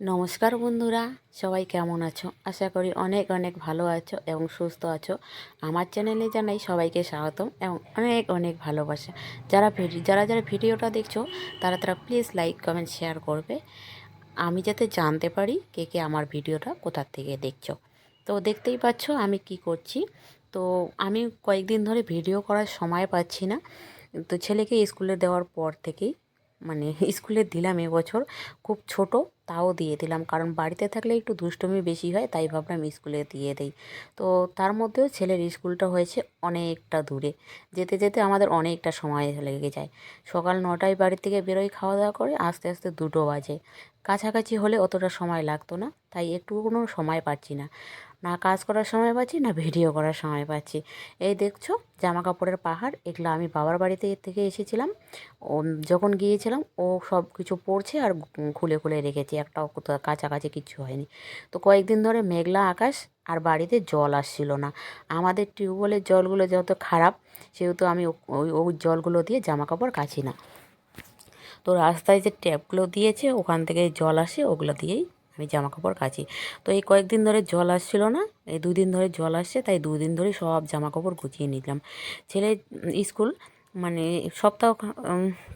নমস্কার বন্ধুরা, সবাই কেমন আছো? আশা করি অনেক অনেক ভালো আছো এবং সুস্থ আছো। আমার চ্যানেলে জানাই সবাইকে স্বাগতম এবং অনেক অনেক ভালোবাসা। যারা ভিডিও যারা যারা ভিডিওটা দেখছ, তারা তারা প্লিজ লাইক কমেন্ট শেয়ার করবে। আমি যাতে জানতে পারি কে কে আমার ভিডিওটা কোথার থেকে দেখছ। তো দেখতেই পাচ্ছ আমি কি করছি। তো আমি কয়েকদিন ধরে ভিডিও করার সময় পাচ্ছি না। তো ছেলেকে স্কুলে দেওয়ার পর থেকেই মানে স্কুলে দিলাম এবছর খুব ছোট, তাও দিয়ে দিলাম। কারণ বাড়িতে থাকলে একটু দুষ্টুমি বেশি হয়, তাই ভাবলাম স্কুলে দিয়ে দেই। তো তার মধ্যেও ছেলের স্কুলটা হয়েছে অনেকটা দূরে। যেতে যেতে আমাদের অনেকটা সময় লেগে যায়। সকাল নটায় বাড়ি থেকে বেরোই খাওয়া দাওয়া করে, আস্তে আস্তে দুটো বাজে। কাছাকাছি হলে অতটা সময় লাগতো না, তাই একটু কোনো সময় পাচ্ছি না। না কাজ করার সময় পাচ্ছি, না ভিডিও করার সময় পাচ্ছি। এই দেখছ জামা কাপড়ের পাহাড়, এগুলো আমি বাবার বাড়িতে থেকে এসেছিলাম। ও, যখন গিয়েছিলাম, ও সব কিছু পড়ছে আর খুলে খুলে রেখেছে, একটাও কাছাকাছি কিছু হয়নি। তো কয়েকদিন ধরে মেঘলা আকাশ আর বাড়িতে জল আসছিল না। আমাদের টিউবওয়েলের জলগুলো যত খারাপ, সেহেতু আমি ওই ওই জলগুলো দিয়ে জামা কাপড় কাছি না। তো রাস্তায় যে ট্যাপগুলো দিয়েছে, ওখান থেকে জল আসে, ওগুলো দিয়েই আমি জামা কাপড় কাচি। তো এই কয়েকদিন ধরে জল আসছিল না, এই দুদিন ধরে জল আসছে, তাই দুদিন ধরে সব জামা কাপড় গুছিয়ে নিলাম। ছেলে স্কুল মানে সপ্তাহ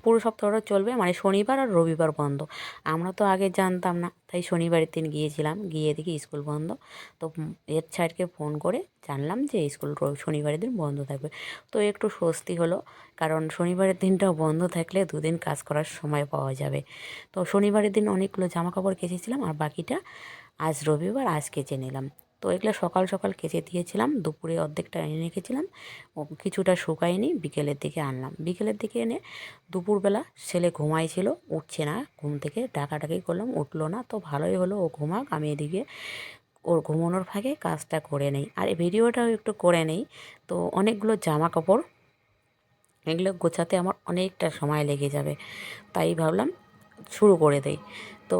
পুরো সপ্তাহটা চলবে মানে শনিবার আর রবিবার বন্ধ। আমরা তো আগে জানতাম না, তাই শনিবারের দিন গিয়েছিলাম, গিয়ে দেখি স্কুল বন্ধ। তো এর সাইডকে ফোন করে জানলাম যে স্কুল শনিবারের দিন বন্ধ থাকবে। তো একটু স্বস্তি হলো, কারণ শনিবারের দিনটাও বন্ধ থাকলে দুদিন কাজ করার সময় পাওয়া যাবে। তো শনিবারের দিন অনেকগুলো জামা কাপড় কেচেছিলাম আর বাকিটা আজ রবিবার আজ কেচে নিলাম। তো এগুলো সকাল সকাল কেচে দিয়েছিলাম, দুপুরে অর্ধেকটা এনে রেখেছিলাম। ও কিছুটা শুকায়নি, বিকেলের দিকে আনলাম। বিকেলের দিকে এনে দুপুরবেলা ছেলে ঘুমাইছিল, উঠছে না, ঘুম থেকে ডাকাডাকি করলাম, উঠল না, তো ভালোই হলো ও ঘুমাক, আমি এদিকে ওর ঘুমানোর ফাঁকে কাজটা করে নেই। আর ভিডিওটাও একটু করে নেই, তো অনেকগুলো জামা কাপড় এগুলো গোছাতে আমার অনেকটা সময় লেগে যাবে, তাই ভাবলাম শুরু করে দেই। তো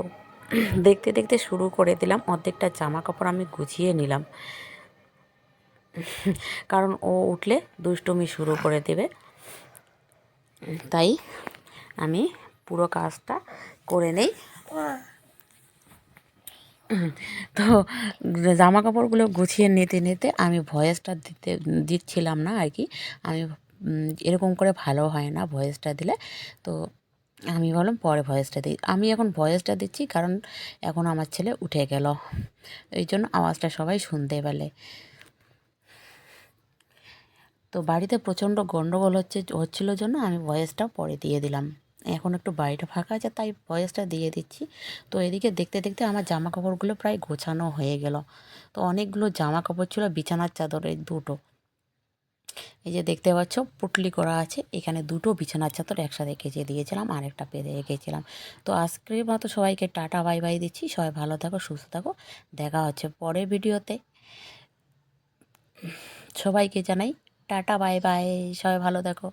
দেখতে দেখতে শুরু করে দিলাম। অর্ধেকটা জামা কাপড় আমি গুছিয়ে নিলাম। কারণ ও উঠলে দুষ্টুমি শুরু করে দেবে। তাই আমি পুরো কাজটা করে নেই। তো জামা কাপড়গুলো গুছিয়ে নিতে নিতে আমি ভয়েসটা দিতে, দিচ্ছিলাম না আর কি। আমি এরকম করে ভালো হয় না ভয়েসটা দিলে। তো আমি বললাম পরে ভয়েসটা দিই। আমি এখন ভয়েসটা দিচ্ছি কারণ এখন আমার ছেলে উঠে গেল। এই জন্য আওয়াজটা সবাই শুনতে পেলে। তো বাড়িতে প্রচণ্ড গণ্ডগোল হচ্ছে, হচ্ছিল জন্য আমি ভয়েসটা পরে দিয়ে দিলাম। এখন একটু বাড়িটা ফাঁকা আছে, তাই ভয়েসটা দিয়ে দিচ্ছি। তো এদিকে দেখতে দেখতে আমার জামা কাপড়গুলো প্রায় গোছানো হয়ে গেল। তো অনেকগুলো জামা কাপড় ছিল, বিছানার চাদরে দুটো। এই যে দেখতে পাচ্ছ, পুটলি করা আছে। এখানে দুটো বিছানার চাদর একসাথে কেচে দিয়েছিলাম, আর একটা পেতে রেখেছিলাম। তো আজকের মতো সবাইকে টাটা, বাই বাই দিচ্ছি। সবাই ভালো থাকো, সুস্থ থাকো। দেখা হচ্ছে পরের ভিডিওতে। সবাইকে জানাই টাটা, বাই বাই। সবাই ভালো থাকো।